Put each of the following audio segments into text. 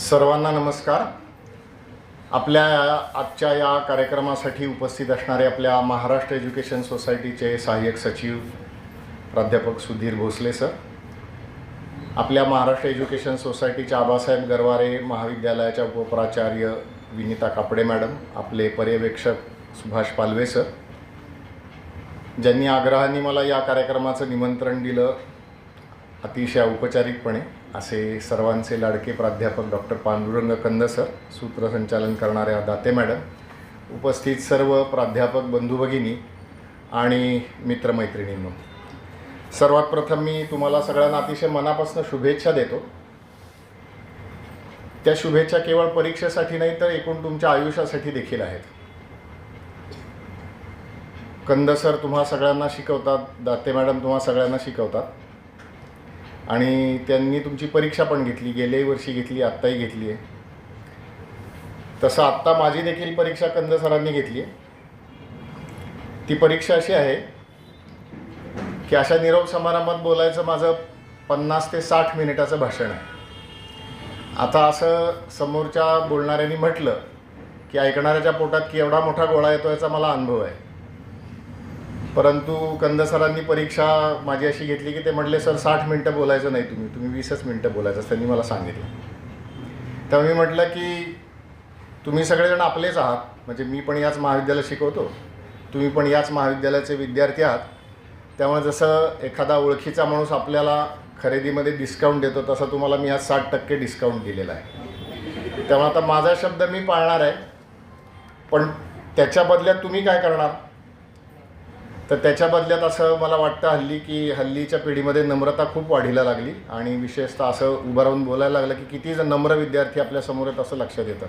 सर्वांना नमस्कार. आपल्या या- आजच्या या कार्यक्रमासाठी उपस्थित असणारे आपल्या महाराष्ट्र एज्युकेशन सोसायटीचे सहाय्यक सचिव प्राध्यापक सुधीर भोसले सर आपल्या महाराष्ट्र एज्युकेशन सोसायटीच्या आबासाहेब गरवारे महाविद्यालयाच्या उपप्राचार्य विनिता कापडे मॅडम आपले पर्यवेक्षक सुभाष पालवे सर ज्यांनी आग्रहाने मला या कार्यक्रमाचं निमंत्रण दिलं अतिशय औपचारिकपणे. असे सर्वांचे लाडके प्राध्यापक डॉक्टर पांडुरंग कंद सर सूत्रसंचालन करणाऱ्या दाते मॅडम उपस्थित सर्व प्राध्यापक बंधू भगिनी आणि मित्रमैत्रिणींनो. सर्वात प्रथम मी तुम्हाला सगळ्यांना अतिशय मनापासून शुभेच्छा देतो. त्या शुभेच्छा केवळ परीक्षेसाठी नाही तर एकूण तुमच्या आयुष्यासाठी देखील आहेत. कंद सर तुम्हा सगळ्यांना शिकवतात दाते मॅडम तुम्हा सगळ्यांना शिकवतात. आणि त्यांनी तुमची परीक्षा पण घेतली गेल्याही वर्षी घेतली आत्ताही घेतली आहे. तसं आत्ता माझी देखील परीक्षा कंद सरांनी घेतली आहे. ती परीक्षा अशी आहे की अशा निरोप समारंभात बोलायचं माझं पन्नास ते साठ मिनिटाचं भाषण आहे. आता असं समोरच्या बोलणाऱ्यांनी म्हटलं की ऐकणाऱ्याच्या पोटात की एवढा मोठा गोळा येतो याचा मला अनुभव आहे. परंतु कंद सरांनी परीक्षा माझी अशी घेतली की ते म्हटले सर साठ मिनटं बोलायचं नाही तुम्ही. तुम्ही वीसच मिनटं बोलायचं. त्यांनी मला सांगितलं. तेव्हा मी म्हटलं की तुम्ही सगळेजण आपलेच आहात. म्हणजे मी पण याच महाविद्यालयात शिकवतो. तुम्ही पण याच महाविद्यालयाचे विद्यार्थी आहात. त्यामुळे जसं एखादा ओळखीचा माणूस आपल्याला खरेदीमध्ये डिस्काउंट देतो तसं तुम्हाला मी आज साठ टक्के डिस्काउंट दिलेला आहे. त्यामुळे आता माझा शब्द मी पाळणार आहे. पण त्याच्या बदल्यात तुम्ही काय करणार? तर त्याच्या बदल्यात असं मला वाटतं हल्ली की हल्लीच्या पिढीमध्ये नम्रता खूप वाढीला लागली आणि विशेषतः असं उभं राहून बोलायला लागलं की किती जर नम्र विद्यार्थी आपल्यासमोर असं लक्षात येतं.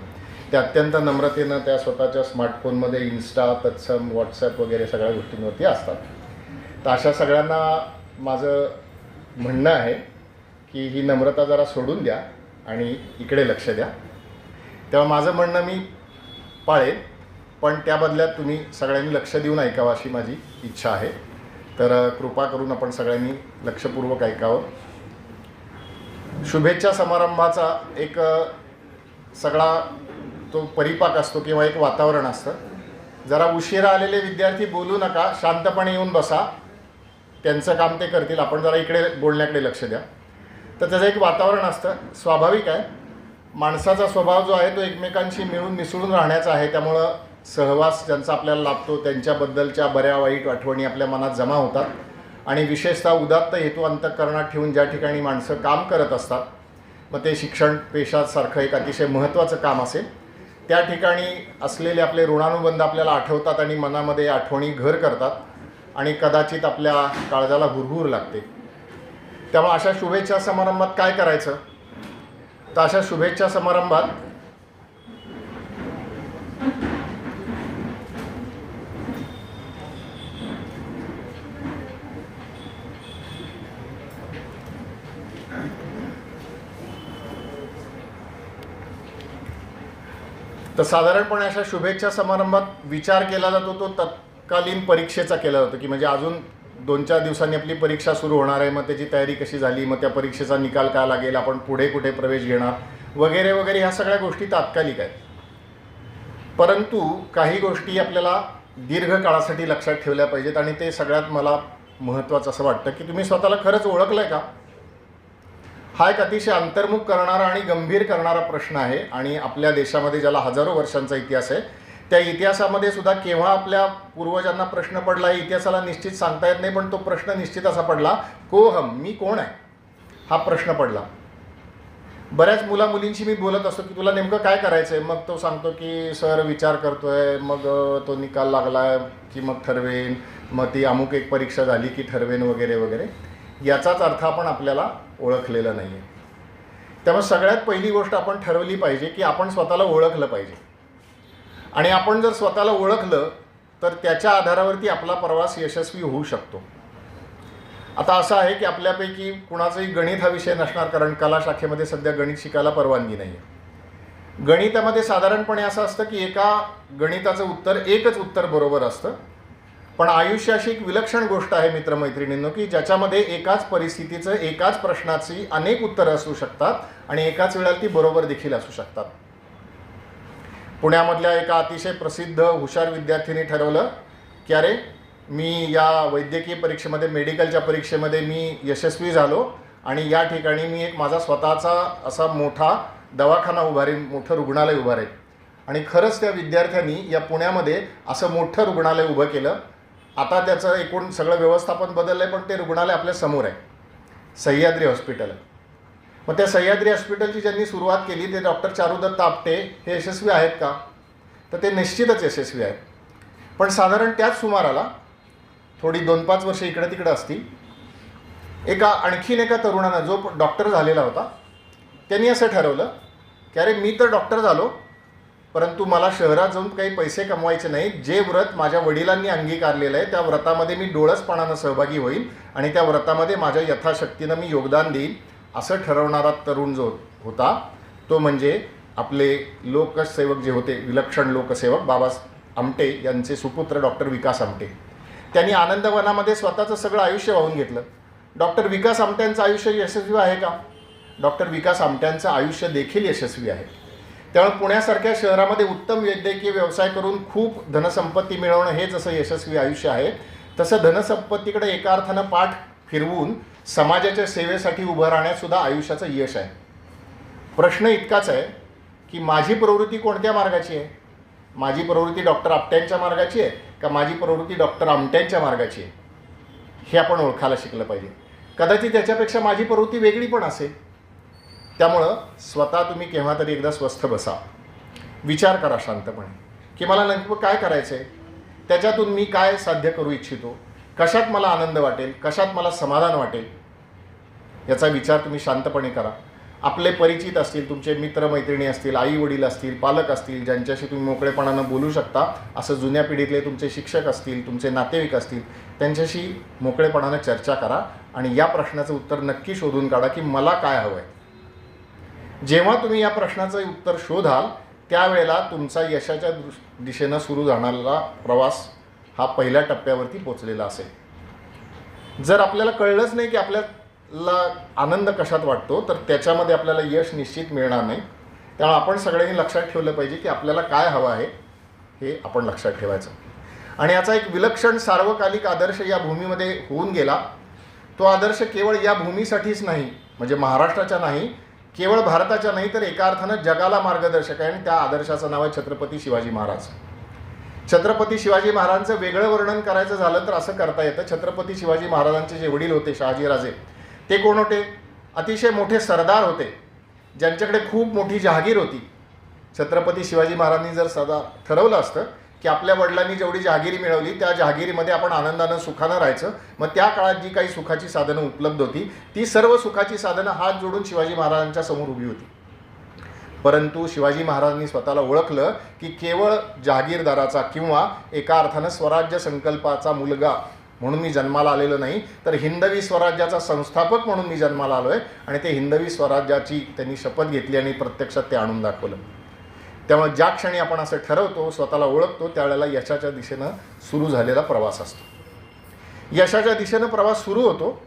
ते अत्यंत नम्रतेनं त्या स्वतःच्या स्मार्टफोनमध्ये इन्स्टा तत्सम व्हॉट्सॲप वगैरे सगळ्या गोष्टींवरती असतात. तर अशा सगळ्यांना माझं म्हणणं आहे की ही नम्रता जरा सोडून द्या आणि इकडे लक्ष द्या. तेव्हा माझं म्हणणं मी पाळेन. पण त्या बदल्यात तुम्ही सगळ्यांनी लक्ष देऊन ऐकावं अशी माझी इच्छा आहे. तर कृपा करून आपण सगळ्यांनी लक्षपूर्वक ऐकावं. शुभेच्छा समारंभाचा एक सगळा तो परिपाक असतो किंवा एक वातावरण असतं. जरा उशिरा आलेले विद्यार्थी बोलू नका शांतपणे येऊन बसा. त्यांचं काम ते करतील. आपण जरा इकडे बोलण्याकडे लक्ष द्या. तर त्याचं एक वातावरण असतं. स्वाभाविक आहे. माणसाचा स्वभाव जो आहे तो एकमेकांशी मिळून मिसळून राहण्याचा आहे. त्यामुळं सहवास ज्यांचा आपल्याला लाभतो त्यांच्याबद्दलच्या बऱ्या वाईट आठवणी आपल्या मनात जमा होतात. आणि विशेषतः उदात्त हेतू अंतकरणात ठेवून ज्या ठिकाणी माणसं काम करत असतात मग ते शिक्षण पेशासारखं एक अतिशय महत्त्वाचं काम असेल. त्या ठिकाणी असलेले आपले ऋणानुबंध आपल्याला आठवतात आणि मनामध्ये आठवणी घर करतात आणि कदाचित आपल्या काळजाला हुरहुर लागते. त्यामुळे अशा शुभेच्छा समारंभात काय करायचं? तर अशा शुभेच्छा समारंभात तर साधारणपणे अशा शुभेच्छा समारंभात विचार केला जातो तो तत्कालीन परीक्षेचा केला जातो की म्हणजे अजून दोन चार दिवसांनी आपली परीक्षा सुरू होणार आहे मग त्याची तयारी कशी झाली मग त्या परीक्षेचा निकाल काय लागेल आपण पुढे कुठे प्रवेश घेणार वगैरे वगैरे ह्या सगळ्या गोष्टी तात्कालिक आहेत. परंतु काही गोष्टी आपल्याला दीर्घ काळासाठी लक्षात ठेवल्या पाहिजेत आणि ते सगळ्यात मला महत्त्वाचं असं वाटतं की तुम्ही स्वतःला खरंच ओळखलं आहे का? हा एक अतिशय अंतर्मुख करणारा आणि गंभीर करणारा प्रश्न आहे आणि आपल्या देशामध्ये ज्याला हजारो वर्षांचा इतिहास आहे त्या इतिहासामध्ये सुद्धा केव्हा आपल्या पूर्वजांना प्रश्न पडला हे इतिहासाला निश्चित सांगता येत नाही पण तो प्रश्न निश्चित असा पडला को हम? मी कोण आहे? हा प्रश्न पडला. बऱ्याच मुला मुलींशी मी बोलत असतो की तुला नेमकं काय करायचं आहे मग तो सांगतो की सर विचार करतोय. मग तो निकाल लागला की मग ठरवेन. मग ती अमुक एक परीक्षा झाली की ठरवेन वगैरे वगैरे. याचाच अर्थ आपण आपल्याला ओळखलेलं नाही आहे त्यामुळे सगळ्यात पहिली गोष्ट आपण ठरवली पाहिजे की आपण स्वतःला ओळखलं पाहिजे. आणि आपण जर स्वतःला ओळखलं तर त्याच्या आधारावरती आपला प्रवास यशस्वी होऊ शकतो. आता असं आहे की आपल्यापैकी कुणाचाही गणित हा विषय नसणार कारण कला शाखेमध्ये सध्या गणित शिकायला परवानगी नाही आहे गणितामध्ये साधारणपणे असं असतं की एका गणिताचं उत्तर एकच उत्तर बरोबर असतं. पण आयुष्य अशी एक विलक्षण गोष्ट आहे मित्रमैत्रिणींनो की ज्याच्यामध्ये एकाच परिस्थितीचं एकाच प्रश्नाची अनेक उत्तरं असू शकतात आणि एकाच वेळेला ती बरोबर देखील असू शकतात. पुण्यामधल्या एका अतिशय प्रसिद्ध हुशार विद्यार्थ्यांनी ठरवलं की अरे मी या वैद्यकीय परीक्षेमध्ये मेडिकलच्या परीक्षेमध्ये मी यशस्वी झालो आणि या ठिकाणी मी एक माझा स्वतःचा असा मोठा दवाखाना उभारेन मोठं रुग्णालय उभारेन. आणि खरंच त्या विद्यार्थ्यांनी या पुण्यामध्ये असं मोठं रुग्णालय उभं केलं आता त्याचं एकूण सगळं व्यवस्थापन बदललं आहे पण ते रुग्णालय आपल्यासमोर आहे. सह्याद्री हॉस्पिटल आहे. मग त्या सह्याद्री हॉस्पिटलची ज्यांनी सुरुवात केली ते डॉक्टर चारुदत्त आपटे हे यशस्वी आहेत का? तर ते निश्चितच यशस्वी आहेत. पण साधारण त्याच सुमाराला थोडी दोन पाच वर्ष इकडं तिकडं असतील एका आणखीन एका तरुणानं जो डॉक्टर झालेला होता त्यांनी असं ठरवलं की अरे मी तर डॉक्टर झालो परंतु मला शहरात जाऊन काही पैसे कमवायचे नाही. जे व्रत माझ्या वडिलांनी अंगीकारलेलं आहे त्या व्रतामध्ये मी डोळसपणानं सहभागी होईल आणि त्या व्रतामध्ये माझ्या यथाशक्तीनं मी योगदान देईन असं ठरवणारा तरुण जो होता तो म्हणजे आपले लोकसेवक जे होते विलक्षण लोकसेवक बाबा आमटे यांचे सुपुत्र डॉक्टर विकास आमटे. त्यांनी आनंदवनामध्ये स्वतःचं सगळं आयुष्य वाहून घेतलं. डॉक्टर विकास आमट्यांचं आयुष्य यशस्वी आहे का? डॉक्टर विकास आमट्यांचं आयुष्य देखील यशस्वी आहे. त्यामुळे पुण्यासारख्या शहरामध्ये उत्तम वैद्यकीय व्यवसाय करून खूप धनसंपत्ती मिळवणं हे जसं यशस्वी आयुष्य आहे. तसं धनसंपत्तीकडे एका अर्थानं पाठ फिरवून समाजाच्या सेवेसाठी उभं राहण्यासुद्धा आयुष्याचं यश आहे. प्रश्न इतकाच आहे की माझी प्रवृत्ती कोणत्या मार्गाची आहे? माझी प्रवृत्ती डॉक्टर आपट्यांच्या मार्गाची आहे का माझी प्रवृत्ती डॉक्टर आमट्यांच्या मार्गाची आहे? हे आपण ओळखायला शिकलं पाहिजे. कदाचित त्याच्यापेक्षा माझी प्रवृत्ती वेगळी पण असेल. त्यामुळं स्वतः तुम्ही केव्हा तरी एकदा स्वस्थ बसा. विचार करा शांतपणे. की मला नेमकं काय करायचं आहे त्याच्यातून मी काय साध्य करू इच्छितो? कशात मला आनंद वाटेल? कशात मला समाधान वाटेल? याचा विचार तुम्ही शांतपणे करा. आपले परिचित असतील तुमचे मित्रमैत्रिणी असतील आई वडील असतील पालक असतील ज्यांच्याशी तुम्ही मोकळेपणानं बोलू शकता असं जुन्या पिढीतले तुमचे शिक्षक असतील तुमचे नातेवाईक असतील त्यांच्याशी मोकळेपणानं चर्चा करा आणि या प्रश्नाचं उत्तर नक्की शोधून काढा की मला काय हवं आहे जेव्हा तुम्ही या प्रश्नाचं उत्तर शोधाल त्यावेळेला तुमचा यशाच्या दृश दिशेनं सुरू जाणारा प्रवास हा पहिल्या टप्प्यावरती पोचलेला असेल. जर आपल्याला कळलंच नाही की आपल्याला आनंद कशात वाटतो तर त्याच्यामध्ये आपल्याला यश निश्चित मिळणार नाही. त्यामुळे आपण सगळ्यांनी लक्षात ठेवलं पाहिजे की आपल्याला काय हवं आहे हे आपण लक्षात ठेवायचं. आणि याचा एक विलक्षण सार्वकालिक आदर्श या भूमीमध्ये होऊन गेला. तो आदर्श केवळ या भूमीसाठीच नाही म्हणजे महाराष्ट्राच्या नाही केवळ भारताच्या नाही तर एका अर्थानं जगाला मार्गदर्शक आहे आणि त्या आदर्शाचं नाव आहे छत्रपती शिवाजी महाराज. छत्रपती शिवाजी महाराजांचं वेगळं वर्णन करायचं झालं तर असं करता येतं. छत्रपती शिवाजी महाराजांचे जे वडील होते शहाजीराजे ते कोण होते? अतिशय मोठे सरदार होते ज्यांच्याकडे खूप मोठी जहागीर होती. छत्रपती शिवाजी महाराजांनी जर सदा ठरवलं असतं की आपल्या वडिलांनी जेवढी जहागिरी मिळवली त्या जहागिरीमध्ये आपण आनंदानं सुखानं राहायचं. मग त्या काळात जी काही सुखाची साधनं उपलब्ध होती ती सर्व सुखाची साधनं हात जोडून शिवाजी महाराजांच्या समोर उभी होती. परंतु शिवाजी महाराजांनी स्वतःला ओळखलं की केवळ जहागीरदाराचा किंवा एका अर्थानं स्वराज्य संकल्पाचा मुलगा म्हणून मी जन्माला आलेलो नाही तर हिंदवी स्वराज्याचा संस्थापक म्हणून मी जन्माला आलो आहे आणि ते हिंदवी स्वराज्याची त्यांनी शपथ घेतली आणि प्रत्यक्षात ते आणून दाखवलं. त्यामुळे ज्या क्षणी आपण असं ठरवतो स्वतःला ओळखतो त्यावेळेला यशाच्या दिशेनं सुरू झालेला प्रवास असतो. यशाच्या दिशेनं प्रवास सुरू होतो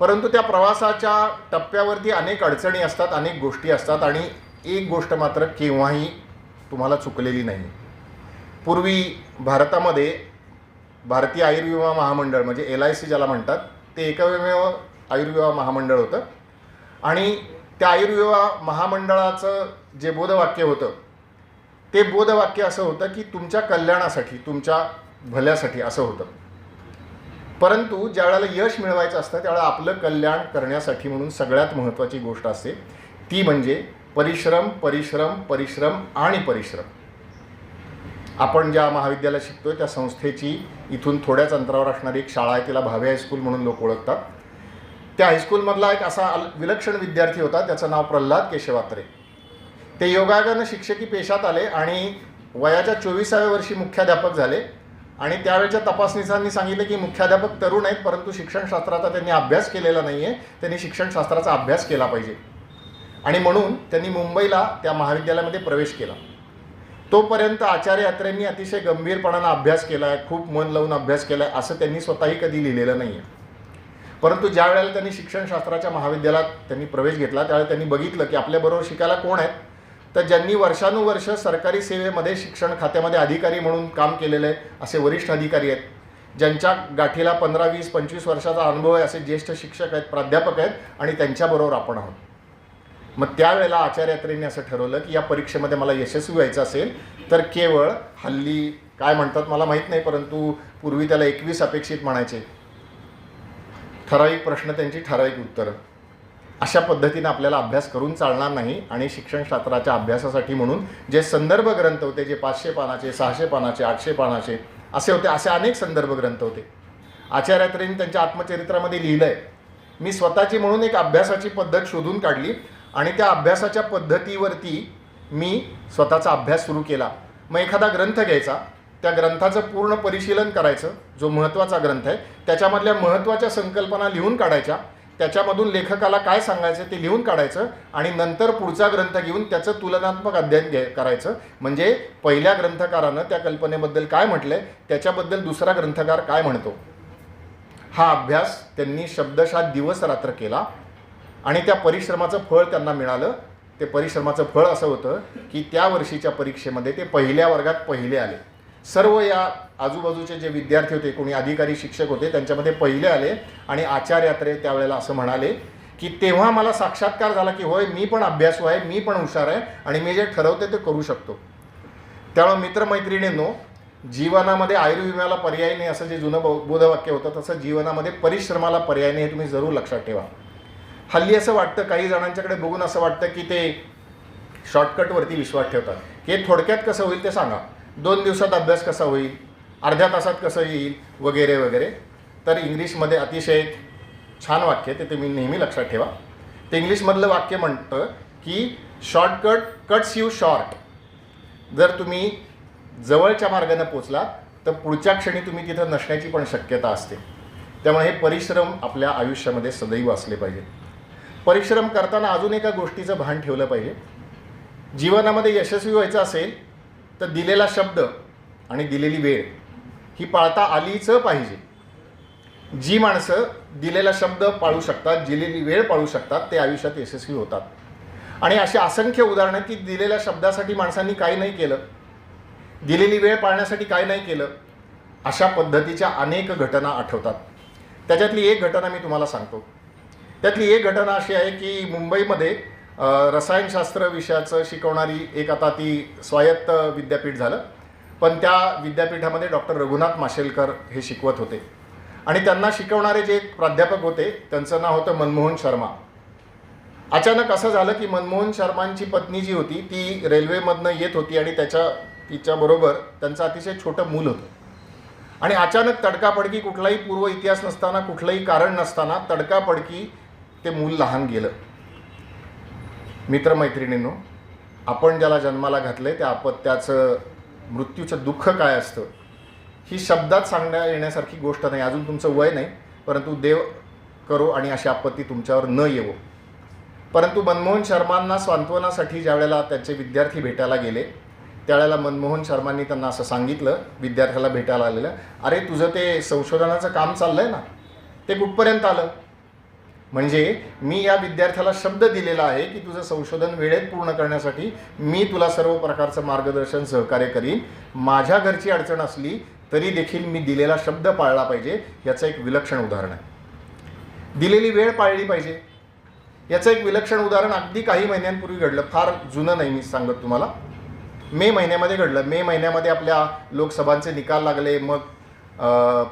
परंतु त्या प्रवासाच्या टप्प्यावरती अनेक अडचणी असतात अनेक गोष्टी असतात आणि एक गोष्ट मात्र केव्हाही तुम्हाला चुकलेली नाही. पूर्वी भारतामध्ये भारतीय आयुर्विमा महामंडळ म्हणजे एल आय सी ज्याला म्हणतात ते एकमेव आयुर्विमा महामंडळ होतं. आणि त्या आयुर्विमा महामंडळाचं जे बोधवाक्य होतं ते बोधवाक्य असं होतं की तुमच्या कल्याणासाठी तुमच्या भल्यासाठी असं होतं. परंतु ज्या वेळेला यश मिळवायचं असतं त्यावेळेला आपलं कल्याण करण्यासाठी म्हणून सगळ्यात महत्त्वाची गोष्ट असते. ती म्हणजे परिश्रम परिश्रम परिश्रम आणि परिश्रम. आपण ज्या महाविद्यालयात शिकतोय त्या संस्थेची इथून थोड्याच अंतरावर असणारी एक शाळा आहे तिला भावे हायस्कूल म्हणून लोक ओळखतात. त्या हायस्कूलमधला एक असा अल- विलक्षण विद्यार्थी होता त्याचं नाव प्रल्हाद केशवात्रे. ते योगायोगानं शिक्षकी पेशात आले आणि वयाच्या चोवीसाव्या वर्षी मुख्याध्यापक झाले. आणि त्यावेळेच्या तपासणीसांनी सांगितलं की मुख्याध्यापक तरुण आहेत परंतु शिक्षणशास्त्राचा त्यांनी अभ्यास केलेला नाही आहे त्यांनी शिक्षणशास्त्राचा अभ्यास केला पाहिजे. आणि म्हणून त्यांनी मुंबईला त्या महाविद्यालयामध्ये प्रवेश केला. तोपर्यंत आचार्य यात्रेंनी अतिशय गंभीरपणानं अभ्यास केला आहे खूप मन लावून अभ्यास केला आहे असं त्यांनी स्वतःही कधी लिहिलेलं नाही आहे परंतु ज्या वेळेला त्यांनी शिक्षणशास्त्राच्या महाविद्यालयात त्यांनी प्रवेश घेतला त्यावेळेला त्यांनी बघितलं की आपल्याबरोबर शिकायला कोण आहेत? तर ज्यांनी वर्षानुवर्ष सरकारी सेवेमध्ये शिक्षण खात्यामध्ये अधिकारी म्हणून काम केलेलं आहे असे वरिष्ठ अधिकारी आहेत ज्यांच्या गाठीला पंधरा वीस पंचवीस वर्षाचा अनुभव आहे असे ज्येष्ठ शिक्षक आहेत प्राध्यापक आहेत आणि त्यांच्याबरोबर आपण आहोत. मग त्यावेळेला आचार्यात्रींनी असं ठरवलं की या परीक्षेमध्ये मला यशस्वी व्हायचं असेल तर केवळ हल्ली काय म्हणतात मला माहीत नाही परंतु पूर्वी त्याला एकवीस अपेक्षित म्हणायचे. ठराविक प्रश्न त्यांची ठराविक उत्तरं. अशा पद्धतीनं आपल्याला अभ्यास करून चालणार नाही आणि शिक्षणशास्त्राच्या अभ्यासासाठी म्हणून जे संदर्भ ग्रंथ होते जे पाचशे पानाचे सहाशे पानाचे आठशे पानाचे असे होते असे अनेक संदर्भ ग्रंथ होते. आचार्यात्रेंनी त्यांच्या आत्मचरित्रामध्ये लिहिलं आहे मी स्वतःची म्हणून एक अभ्यासाची पद्धत शोधून काढली आणि त्या अभ्यासाच्या पद्धतीवरती मी स्वतःचा अभ्यास सुरू केला. मग एखादा ग्रंथ घ्यायचा त्या ग्रंथाचं पूर्ण परिशीलन करायचं जो महत्त्वाचा ग्रंथ आहे त्याच्यामधल्या महत्त्वाच्या संकल्पना लिहून काढायच्या त्याच्यामधून लेखकाला काय सांगायचं ते लिहून काढायचं आणि नंतर पुढचा ग्रंथ घेऊन त्याचं तुलनात्मक अध्ययन घे करायचं. म्हणजे पहिल्या ग्रंथकारानं त्या कल्पनेबद्दल काय म्हटलं आहे त्याच्याबद्दल दुसरा ग्रंथकार काय म्हणतो? हा अभ्यास त्यांनी शब्दशात दिवस रात्र केला आणि त्या परिश्रमाचं फळ त्यांना मिळालं. ते परिश्रमाचं फळ असं होतं की त्या वर्षीच्या परीक्षेमध्ये ते पहिल्या वर्गात पहिले आले. सर्व या आजूबाजूचे जे विद्यार्थी होते कोणी अधिकारी शिक्षक होते त्यांच्यामध्ये पहिले आले आणि आचार्यात्रे त्यावेळेला असं म्हणाले की तेव्हा मला साक्षात्कार झाला की होय मी पण अभ्यासू आहे मी पण हुशार आहे आणि मी जे ठरवते ते करू शकतो. त्यामुळे मित्रमैत्रिणींनो जीवनामध्ये आयुर्विम्याला पर्याय नाही असं जे जुनं बौ- बोधवाक्य होतं तसं जीवनामध्ये परिश्रमाला पर्याय नाही हे तुम्ही जरूर लक्षात ठेवा. हल्ली असं वाटतं काही जणांच्याकडे बघून असं वाटतं की ते शॉर्टकटवरती विश्वास ठेवतात. हे थोडक्यात कसं होईल ते सांगा. दोन दिवसात अभ्यास कसा होईल? अर्ध्या तासात कसं येईल? वगैरे वगैरे. तर इंग्लिशमध्ये अतिशय छान वाक्य ते तुम्ही नेहमी लक्षात ठेवा. ते इंग्लिशमधलं वाक्य म्हणतं की शॉर्टकट कट्स यू शॉर्ट जर तुम्ही जवळच्या मार्गाने पोचला तर पुढच्या क्षणी तुम्ही तिथं नसण्याची पण शक्यता असते. त्यामुळे हे परिश्रम आपल्या आयुष्यामध्ये सदैव असले पाहिजे. परिश्रम करताना अजून एका गोष्टीचं भान ठेवलं पाहिजे. जीवनामध्ये यशस्वी व्हायचं असेल तर दिलेला शब्द आणि दिलेली वेळ ही पाळता आलीच पाहिजे. जी माणसं दिलेला शब्द पाळू शकतात दिलेली वेळ पाळू शकतात ते आयुष्यात यशस्वी होतात. आणि अशी असंख्य उदाहरणं की दिलेल्या शब्दासाठी माणसांनी काही नाही केलं दिलेली वेळ पाळण्यासाठी काय नाही केलं अशा पद्धतीच्या अनेक घटना आठवतात. त्याच्यातली एक घटना मी तुम्हाला सांगतो. त्यातली एक घटना अशी आहे की मुंबईमध्ये रसायनशास्त्र विषयाचं शिकवणारी एक आता ती स्वायत्त विद्यापीठ झालं. पण त्या विद्यापीठामध्ये डॉक्टर रघुनाथ माशेलकर हे शिकवत होते. आणि त्यांना शिकवणारे जे प्राध्यापक होते त्यांचं नाव होतं मनमोहन शर्मा. अचानक असं झालं की मनमोहन शर्मांची पत्नी जी होती ती रेल्वेमधनं येत होती आणि त्याच्या तिच्याबरोबर त्यांचं अतिशय छोटं मूल होतं. आणि अचानक तडकापडकी कुठलाही पूर्व इतिहास नसताना कुठलंही कारण नसताना तडकापडकी ते मूल लहान गेलं. मित्रमैत्रिणींनो आपण ज्याला जन्माला घातलंय त्या अपत्याचं मृत्यूचं दुःख काय असतं ही शब्दात सांगण्या येण्यासारखी गोष्ट नाही. अजून तुमचं वय नाही परंतु देव करो आणि अशी आपत्ती तुमच्यावर न येवो. परंतु मनमोहन शर्मांना सांत्वनासाठी ज्यावेळेला त्यांचे विद्यार्थी भेटायला गेले त्यावेळेला मनमोहन शर्मांनी त्यांना असं सांगितलं विद्यार्थ्याला भेटायला आलेलं अरे तुझं ते संशोधनाचं काम चाललं आहे ना? ते कुठपर्यंत आलं? म्हणजे मी या विद्यार्थ्याला शब्द दिलेला आहे की तुझं संशोधन वेळेत पूर्ण करण्यासाठी मी तुला सर्व प्रकारचं मार्गदर्शन सहकार्य करीन. माझ्या घरची अडचण असली तरी देखील मी दिलेला शब्द पाळला पाहिजे. याचं एक विलक्षण उदाहरण आहे. दिलेली वेळ पाळली पाहिजे. याचं एक विलक्षण उदाहरण अगदी काही महिन्यांपूर्वी घडलं. फार जुनं नाही मी सांगत तुम्हाला. मे महिन्यामध्ये घडलं. मे महिन्यामध्ये आपल्या लोकसभांचे निकाल लागले. मग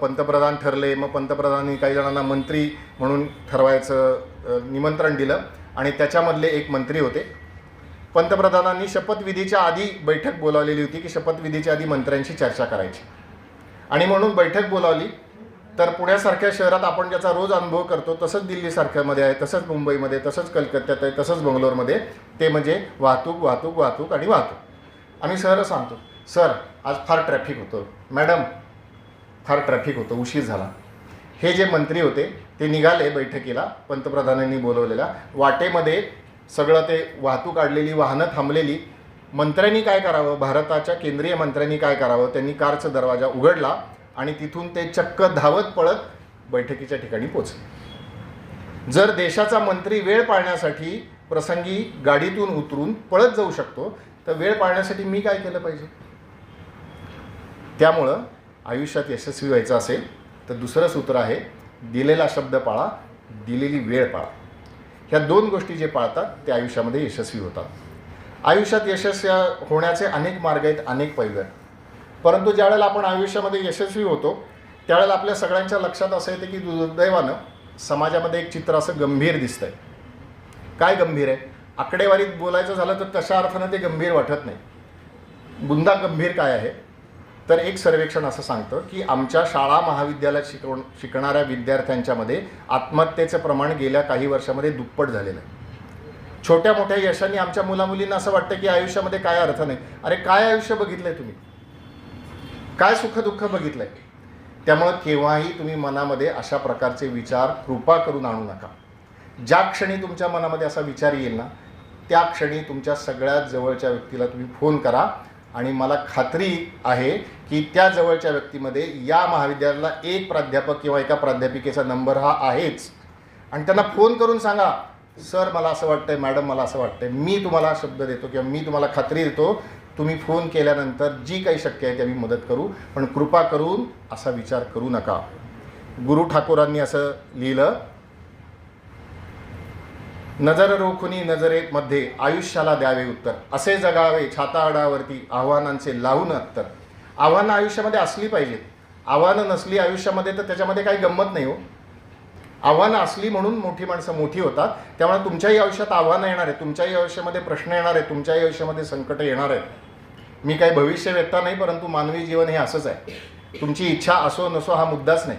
पंतप्रधान ठरले मग पंतप्रधानांनी काही जणांना मंत्री म्हणून ठरवायचं निमंत्रण दिलं आणि त्याच्यामधले एक मंत्री होते. पंतप्रधानांनी शपथविधीच्या आधी बैठक बोलावलेली होती की शपथविधीच्या आधी मंत्र्यांशी चर्चा करायची. आणि म्हणून बैठक बोलावली तर पुण्यासारख्या शहरात आपण ज्याचा रोज अनुभव करतो तसंच दिल्लीसारख्यामध्ये आहे तसंच मुंबईमध्ये तसंच कलकत्त्यात आहे तसंच बंगलोरमध्ये ते म्हणजे वाहतूक वाहतूक वाहतूक आणि वाहतूक. आम्ही सर सांगतो सर आज फार ट्रॅफिक होतं. मॅडम फार ट्रॅफिक होतं उशीर झाला. हे जे मंत्री होते ते निघाले बैठकीला पंतप्रधानांनी बोलवलेल्या वाटेमध्ये सगळं ते वाहतूक काढलेली वाहनं थांबलेली. मंत्र्यांनी काय करावं? भारताच्या केंद्रीय मंत्र्यांनी काय करावं? त्यांनी कारचा दरवाजा उघडला आणि तिथून ते चक्क धावत पळत बैठकीच्या ठिकाणी पोचले जर देशाचा मंत्री वेळ पाळण्यासाठी प्रसंगी गाडीतून उतरून पळत जाऊ शकतो तर वेळ पाळण्यासाठी मी काय केलं पाहिजे? त्यामुळं आयुष्यात यशस्वी व्हायचं असेल तर दुसरं सूत्र आहे दिलेला शब्द पाळा दिलेली वेळ पाळा. ह्या दोन गोष्टी जे पाळतात ते आयुष्यामध्ये यशस्वी होतात. आयुष्यात यशस्वी होण्याचे अनेक मार्ग आहेत अनेक पैलू आहेत. परंतु ज्यावेळेला आपण आयुष्यामध्ये यशस्वी होतो त्यावेळेला आपल्या सगळ्यांच्या लक्षात असं येतं की दुर्दैवानं समाजामध्ये एक चित्र असं गंभीर दिसतं आहे काय गंभीर आहे? आकडेवारीत बोलायचं झालं तर तशा अर्थानं ते गंभीर वाटत नाही. बुंदा गंभीर काय आहे? तर एक सर्वेक्षण असं सांगतं की आमच्या शाळा महाविद्यालयात शिकवण शिकणाऱ्या विद्यार्थ्यांच्यामध्ये आत्महत्येचं प्रमाण गेल्या काही वर्षामध्ये दुप्पट झालेलं आहे. छोट्या मोठ्या यशाने आमच्या मुलामुलींना असं वाटतं की आयुष्यामध्ये काय अर्थ नाही. अरे काय आयुष्य बघितलंय तुम्ही? काय सुखदुःख बघितलंय? त्यामुळं केव्हाही तुम्ही मनामध्ये अशा प्रकारचे विचार कृपा करून आणू नका. ज्या क्षणी तुमच्या मनामध्ये असा विचार येईल ना त्या क्षणी तुमच्या सगळ्यात जवळच्या व्यक्तीला तुम्ही फोन करा. आणि मला खात्री आहे की त्या जवळच्या व्यक्तीमध्ये या महाविद्यालयाला एक प्राध्यापक किंवा एका प्राध्यापिकेचा नंबर हा आहेच. आणि त्यांना फोन करून सांगा सर मला असं वाटतंय मॅडम मला असं वाटतंय. मी तुम्हाला शब्द देतो किंवा मी तुम्हाला खात्री देतो. तुम्ही फोन केल्यानंतर जी काही शक्य आहे ते आम्ही मदत करू. पण कृपा करून असा विचार करू नका. गुरु ठाकूरांनी असं लिहिलं. नजर रोखुनी नजरेमध्ये आयुष्याला द्यावे उत्तर. असे जगावे छाताडावरती आव्हानांचे लावून उत्तर आव्हानं आयुष्यामध्ये असली पाहिजेत. आव्हानं नसली आयुष्यामध्ये तर त्याच्यामध्ये काही गंमत नाही हो. आव्हानं असली म्हणून मोठी माणसं मोठी होतात. त्यामुळे तुमच्याही आयुष्यात आव्हानं येणार आहे तुमच्याही आयुष्यामध्ये प्रश्न येणार आहे तुमच्याही आयुष्यामध्ये संकटं येणार आहेत. मी काही भविष्य व्यक्ता नाही परंतु मानवी जीवन हे असंच आहे. तुमची इच्छा असो नसो हा मुद्दाच नाही.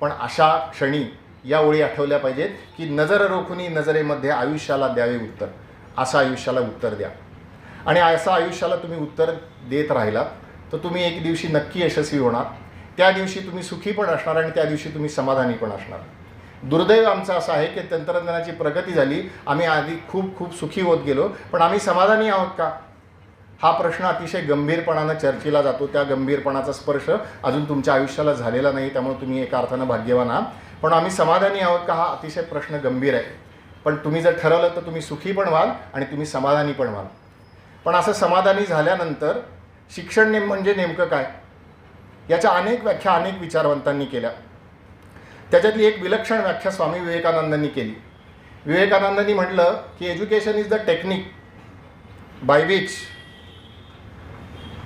पण अशा क्षणी या ओळी आठवल्या पाहिजेत की नजर रोखुनी नजरेमध्ये आयुष्याला द्यावे उत्तर. असं आयुष्याला उत्तर द्या. आणि असं आयुष्याला तुम्ही उत्तर देत राहिलात तर तुम्ही एक दिवशी नक्की यशस्वी होणार. त्या दिवशी तुम्ही सुखी पण असणार आणि त्या दिवशी तुम्ही समाधानी पण असणार. दुर्दैव आमचं असं आहे की तंत्रज्ञानाची प्रगती झाली आम्ही आधी खूप खूप सुखी होत गेलो पण आम्ही समाधानी आहोत का? हा प्रश्न अतिशय गंभीरपणानं चर्चेला जातो. त्या गंभीरपणाचा स्पर्श अजून तुमच्या आयुष्याला झालेला नाही त्यामुळे तुम्ही एका अर्थानं भाग्यवान आहात. पण आम्ही समाधानी आहोत का हा अतिशय प्रश्न गंभीर आहे. पण तुम्ही जर ठरवलं तर तुम्ही सुखी पण व्हाल आणि तुम्ही समाधानी पण व्हाल. पण असं समाधानी झाल्यानंतर शिक्षण नेम म्हणजे नेमकं काय? याच्या अनेक व्याख्या अनेक विचारवंतांनी केल्या. त्याच्यातली एक विलक्षण व्याख्या स्वामी विवेकानंदांनी केली. विवेकानंदांनी म्हटलं की education is the technique by which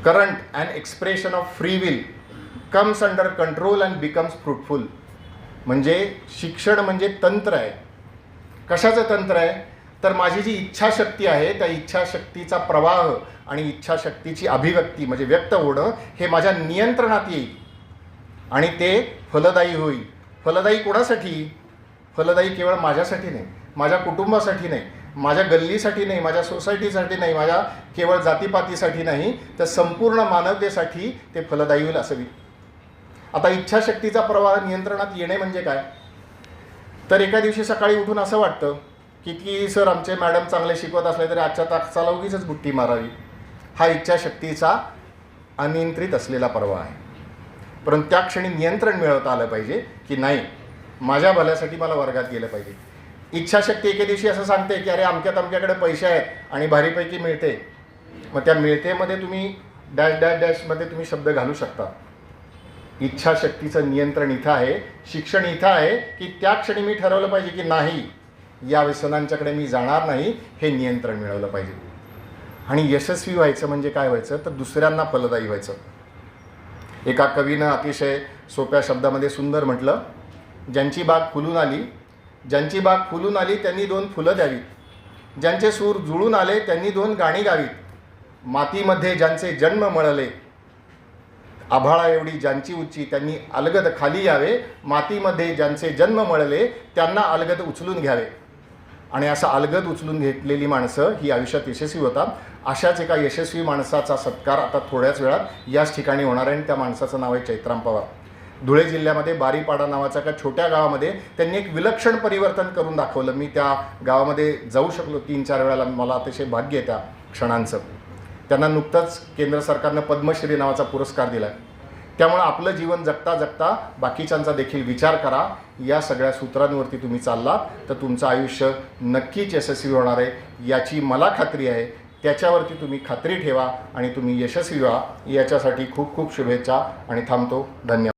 current and expression of free will comes under control and becomes fruitful. म्हणजे शिक्षण म्हणजे तंत्र आहे. कशाचं तंत्र आहे? तर माझी जी इच्छाशक्ती आहे त्या इच्छाशक्तीचा प्रवाह आणि इच्छाशक्तीची अभिव्यक्ती म्हणजे व्यक्त होणं हे माझ्या नियंत्रणात येईल. आणि ते फलदायी होईल. फलदायी कोणासाठी? फलदायी केवळ माझ्यासाठी नाही माझ्या कुटुंबासाठी नाही माझ्या गल्लीसाठी नाही माझ्या सोसायटीसाठी नाही माझ्या केवळ जातीपातीसाठी नाही तर संपूर्ण मानवतेसाठी ते फलदायी होईल असं मी आता इच्छाशक्तीचा प्रवाह नियंत्रणात येणे म्हणजे काय? तर एका दिवशी सकाळी उठून असं वाटतं की की सर आमचे मॅडम चांगले शिकवत असले तरी आजच्या तासाला उगीच बुट्टी मारावी. हा इच्छाशक्तीचा अनियंत्रित असलेला प्रवाह आहे. परंतु त्या क्षणी नियंत्रण मिळवता आलं पाहिजे की नाही माझ्या भल्यासाठी मला वर्गात गेलं पाहिजे. इच्छाशक्ती एके दिवशी असं सांगते की अरे अमक्यात अमक्याकडे पैसे आहेत आणि भारीपैकी मिळते. मग त्या मिळतेमध्ये तुम्ही डॅश डॅश डॅशमध्ये तुम्ही शब्द घालू शकता. इच्छाशक्तीचं नियंत्रण इथं आहे. शिक्षण इथं आहे की त्या क्षणी मी ठरवलं पाहिजे की नाही या व्यसनांच्याकडे मी जाणार नाही हे नियंत्रण मिळवलं पाहिजे. आणि यशस्वी व्हायचं म्हणजे काय व्हायचं? तर दुसऱ्यांना फलदायी व्हायचं. एका कवीनं अतिशय सोप्या शब्दामध्ये सुंदर म्हटलं ज्यांची बाग फुलून आली ज्यांची बाग फुलून आली त्यांनी दोन फुलं द्यावीत. ज्यांचे सूर जुळून आले त्यांनी दोन गाणी गावीत. मातीमध्ये ज्यांचे जन्म मळले आभाळा एवढी ज्यांची उच्ची त्यांनी अलगद खाली यावे मातीमध्ये ज्यांचे जन्म मळले त्यांना अलगद उचलून घ्यावे. आणि असं अलगद उचलून घेतलेली माणसं ही आयुष्यात यशस्वी होतात. अशाच एका यशस्वी माणसाचा सत्कार आता थोड्याच वेळात याच ठिकाणी होणार आहे आणि त्या माणसाचं नाव आहे चैत्राम पवार. धुळे जिल्ह्यामध्ये बारीपाडा नावाचा एका छोट्या गावामध्ये त्यांनी एक विलक्षण परिवर्तन करून दाखवलं. मी त्या गावामध्ये जाऊ शकलो तीन चार वेळाला. मला अतिशय भाग्य त्या क्षणांचं. त्यांना नुकतंच केंद्र सरकारनं पद्मश्री नावाचा पुरस्कार दिला त्यामुळं आपलं जीवन जगता जगता बाकीच्यांचा देखील विचार करा. या सगळ्या सूत्रांवरती तुम्ही चाललात तर तुमचं आयुष्य नक्कीच यशस्वी होणार आहे याची मला खात्री आहे. त्याच्यावरती तुम्ही खात्री ठेवा आणि तुम्ही यशस्वी व्हा. याच्यासाठी खूप खूप शुभेच्छा आणि थांबतो. धन्यवाद.